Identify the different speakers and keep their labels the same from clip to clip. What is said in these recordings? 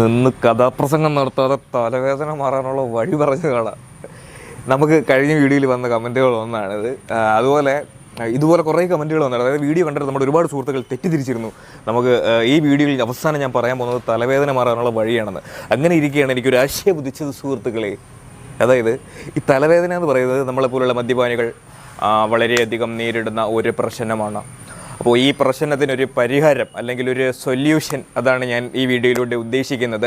Speaker 1: നിന്ന് കഥാപ്രസംഗം നടത്താതെ തലവേദന മാറാനുള്ള വഴി പറഞ്ഞു കാണാം നമുക്ക് കഴിഞ്ഞ വീഡിയോയിൽ വന്ന കമന്റുകൾ ഒന്നാണിത്. അതുപോലെ ഇതുപോലെ കുറേ കമന്റുകൾ വന്നിട്ടുണ്ട്. അതായത് വീഡിയോ കണ്ടിട്ട് നമ്മുടെ ഒരുപാട് സുഹൃത്തുക്കൾ തെറ്റിദ്ധരിച്ചിരുന്നു. നമുക്ക് ഈ വീഡിയോയിൽ അവസാനം ഞാൻ പറയാൻ പോകുന്നത് തലവേദന മാറാനുള്ള വഴിയാണെന്ന്. അങ്ങനെ ഇരിക്കുകയാണ് എനിക്കൊരു ആശയം ഉദിച്ചത് സുഹൃത്തുക്കളെ. അതായത് ഈ തലവേദന എന്ന് പറയുന്നത് നമ്മളെപ്പോലുള്ള മദ്യപാനികൾ വളരെയധികം നേരിടുന്ന ഒരു പ്രശ്നമാണ്. അപ്പോൾ ഈ പ്രശ്നത്തിനൊരു പരിഹാരം അല്ലെങ്കിൽ ഒരു സൊല്യൂഷൻ അതാണ് ഞാൻ ഈ വീഡിയോയിലൂടെ ഉദ്ദേശിക്കുന്നത്.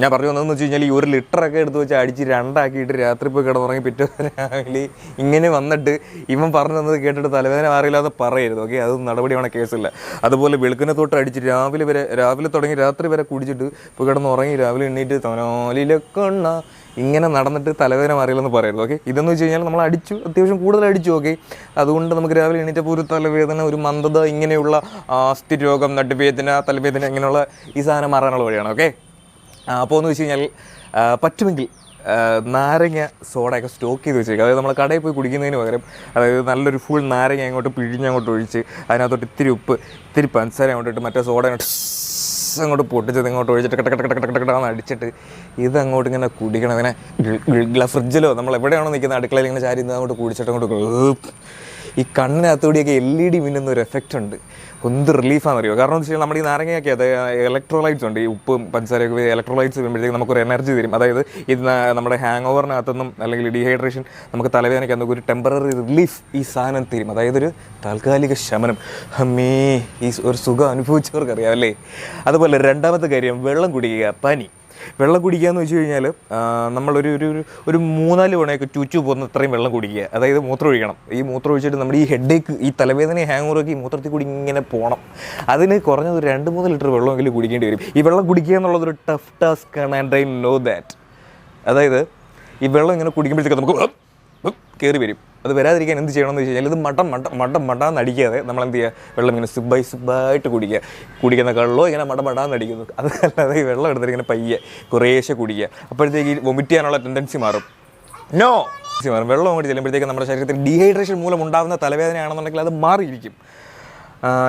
Speaker 1: ഞാൻ പറഞ്ഞു വന്നതെന്ന് വെച്ച് കഴിഞ്ഞാൽ ഈ ഒരു ലിറ്ററൊക്കെ എടുത്ത് വെച്ച് അടിച്ച് രണ്ടാക്കിയിട്ട് രാത്രി പോയി കിടന്നുറങ്ങി പിറ്റേ രാവിലെ ഇങ്ങനെ വന്നിട്ട് ഇവൻ പറഞ്ഞു തന്നത് കേട്ടിട്ട് തലവേദന മാറിയില്ലാതെ പറയരുത് ഓക്കെ അത് നടപടിയാണ് കേസില്ല അതുപോലെ വെളുക്കിനെ തൊട്ട് അടിച്ച് രാവിലെ വരെ രാവിലെ തുടങ്ങി രാത്രി വരെ കുടിച്ചിട്ട് ഇപ്പോൾ കിടന്നുറങ്ങി രാവിലെ എണ്ണീറ്റ് തനോലിലൊക്കെ ഇങ്ങനെ നടന്നിട്ട് തലവേദന മാറിയില്ലെന്ന് പറയരുത് ഓക്കെ ഇതെന്ന് വെച്ച് കഴിഞ്ഞാൽ നമ്മൾ അടിച്ചു അത്യാവശ്യം കൂടുതൽ അടിച്ചു ഓക്കെ അതുകൊണ്ട് നമുക്ക് രാവിലെ എണീറ്റപ്പോൾ ഒരു തലവേദന ഒരു മന്ദത ഇങ്ങനെയുള്ള സ്ഥിരോഗം നടുവേദന തലവേദന ഇങ്ങനെയുള്ള ഈ സാധനം മാറാനുള്ള വഴിയാണ് ഓക്കെ അപ്പോൾ എന്ന് വെച്ച് കഴിഞ്ഞാൽ പറ്റുമെങ്കിൽ നാരങ്ങ സോഡയൊക്കെ സ്റ്റോക്ക് ചെയ്ത് വെച്ചേക്കുക അതായത് നമ്മൾ കടയിൽ പോയി കുടിക്കുന്നതിന് പകരം അതായത് നല്ലൊരു ഫുൾ നാരങ്ങ അങ്ങോട്ട് പിഴിഞ്ഞ് അങ്ങോട്ട് ഒഴിച്ച് അതിനകത്തോട്ട് ഇത്തിരി ഉപ്പ് ഇത്തിരി പഞ്ചസാര അങ്ങോട്ട് ഇട്ട് മറ്റേ സോഡ അങ്ങോട്ട് അങ്ങോട്ട് പൊട്ടിച്ചത് ഇങ്ങോട്ട് ഒഴിച്ചിട്ട് കട്ട കട്ട കട്ട കട്ട കട്ട കട്ടാന്ന് അടിച്ചിട്ട് ഇത് അങ്ങോട്ട് ഇങ്ങനെ കുടിക്കണം ഇങ്ങനെ ഫ്രിഡ്ജിലോ നമ്മൾ എവിടെയാണോ നിൽക്കുന്ന അടുക്കളയിൽ ഇങ്ങനെ ചാരി അങ്ങോട്ട് കുടിച്ചിട്ട് അങ്ങോട്ട്. ഈ കണ്ണിനകത്തുകൂടിയൊക്കെ എൽ ഇ ഡി മിന്നുന്ന ഒരു എഫക്റ്റ് ഉണ്ട്. എന്ത് റിലീഫാണെന്ന് അറിയുമോ കാരണം എന്ന് വെച്ചാൽ നമ്മുടെ ഈ നാരങ്ങയൊക്കെ അത് ഇലക്ട്രോലൈറ്റ്സ് ഉണ്ട്. ഈ ഉപ്പും പഞ്ചസാരയൊക്കെ ഇലക്ട്രോലൈറ്റ്സ് വരുമ്പോഴത്തേക്ക് നമുക്കൊരു എനർജി തരും. അതായത് ഇത് നമ്മുടെ ഹാങ് ഓവറിനകത്തൊന്നും അല്ലെങ്കിൽ ഡീഹൈഡ്രേഷൻ നമുക്ക് തലവേദനയ്ക്ക് എന്തൊക്കെ ഒരു ടെമ്പററി റിലീഫ് ഈ സാധനം തരും. അതായത് ഒരു താൽക്കാലിക ശമനം. അമ്മേ ഈ ഒരു സുഖം അനുഭവിച്ചവർക്ക് അറിയാം അല്ലേ? അതുപോലെ രണ്ടാമത്തെ കാര്യം വെള്ളം കുടിക്കുക പനി. വെള്ളം കുടിക്കുക എന്ന് വെച്ച് കഴിഞ്ഞാൽ നമ്മളൊരു ഒരു ഒരു- മൂന്നാൽ തവണയൊക്കെ ചുച്ചു പോകുന്ന അത്രയും വെള്ളം കുടിക്കുക. അതായത് മൂത്രം ഒഴിക്കണം. ഈ മൂത്രം ഒഴിച്ചിട്ട് നമ്മുടെ ഈ ഹെഡേക്ക് ഈ തലവേദന ഹാങ് ഓവറൊക്കെ ഈ മൂത്രത്തിൽ കൂടി ഇങ്ങനെ പോകണം അതിന് കുറഞ്ഞത് ഒരു രണ്ട് മൂന്ന് ലിറ്റർ വെള്ളമെങ്കിലും കുടിക്കേണ്ടി വരും. ഈ വെള്ളം കുടിക്കുക എന്നുള്ളതൊരു ടഫ് ടാസ്ക് ആണ് ആൻഡ് ഐ നോ ദാറ്റ് അതായത് ഈ വെള്ളം ഇങ്ങനെ കുടിക്കുമ്പോഴത്തേക്ക് നമുക്ക് കയറി വരും. അത് വരാതിരിക്കാൻ എന്ത് ചെയ്യണമെന്ന് വെച്ച് കഴിഞ്ഞാൽ ഇത് മട്ടം മട്ടം മട്ടം മട്ടാന്ന് അടിക്കാതെ നമ്മൾ എന്ത് ചെയ്യുക? വെള്ളം ഇങ്ങനെ സിബായി സിബായിട്ട് കുടിക്കുക. കുടിക്കുന്ന കള്ളോ ഇങ്ങനെ മടം മടാന്ന് അടിക്കുന്നു അതല്ലാതെ ഈ വെള്ളം എടുത്തിട്ട് ഇങ്ങനെ പയ്യെ കുറേശ്ശെ കുടിക്കുക. അപ്പോഴത്തേക്ക് ഈ വൊമിറ്റ് ചെയ്യാനുള്ള ടെൻഡൻസി മാറും. നോ മാറും. വെള്ളം അങ്ങോട്ട് ചെല്ലുമ്പോഴത്തേക്ക് നമ്മുടെ ശരീരത്തിൽ ഡീഹൈഡ്രേഷൻ മൂലം ഉണ്ടാകുന്ന തലവേദനയാണെന്നുണ്ടെങ്കിൽ അത് മാറിയിരിക്കും.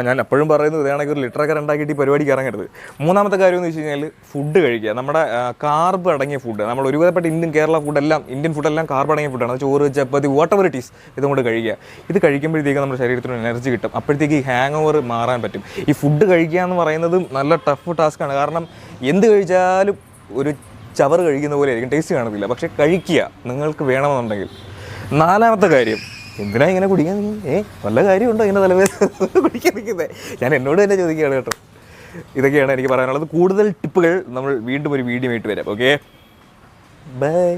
Speaker 1: ഞാൻ എപ്പോഴും പറയുന്നത് ഇതാണെങ്കിൽ ഒരു ലിറ്ററൊക്കെ ഉണ്ടാക്കിയിട്ട് ഈ പരിപാടിക്ക് ഇറങ്ങരുത്. മൂന്നാമത്തെ കാര്യം എന്ന് വെച്ച് കഴിഞ്ഞാൽ ഫുഡ് കഴിക്കുക. നമ്മുടെ കാർബ് അടങ്ങിയ ഫുഡ് നമ്മൾ ഒരുവിധപ്പെട്ട ഇന്ത്യൻ കേരള ഫുഡെല്ലാം ഇന്ത്യൻ ഫുഡെല്ലാം കാർബ് അടങ്ങിയ ഫുഡാണ് ചോറ് ചപ്പാത്തി വാട്ട് എവർ ഇറ്റ് ഈസ് ഇതും കഴിക്കുക. ഇത് കഴിക്കുമ്പോഴത്തേക്ക് നമ്മുടെ ശരീരത്തിന് എനർജി കിട്ടും. അപ്പോഴത്തേക്ക് ഈ ഹാങ് ഓവർ മാറാൻ പറ്റും. ഈ ഫുഡ് കഴിക്കുക എന്ന് പറയുന്നതും നല്ല ടഫ് ടാസ്ക്കാണ് കാരണം എന്ത് കഴിച്ചാലും ഒരു ചവർ കഴിക്കുന്ന പോലെ ആയിരിക്കും. ടേസ്റ്റ് കാണത്തില്ല. പക്ഷേ കഴിക്കുക. നിങ്ങൾക്ക് വേണമെന്നുണ്ടെങ്കിൽ. നാലാമത്തെ കാര്യം. എന്തിനാ ഇങ്ങനെ കുടിക്കാൻ? ഏ വല്ല കാര്യമുണ്ടോ ഇങ്ങനെ തലവേദന കുടിക്കാൻ നിൽക്കുന്നത് ഞാൻ എന്നോട് തന്നെ ചോദിക്കുകയാണ് കേട്ടോ. ഇതൊക്കെയാണ് എനിക്ക് പറയാനുള്ളത്. കൂടുതൽ ടിപ്പുകൾ നമ്മൾ വീണ്ടും ഒരു വീഡിയോ ആയിട്ട് വരാം. Okay bye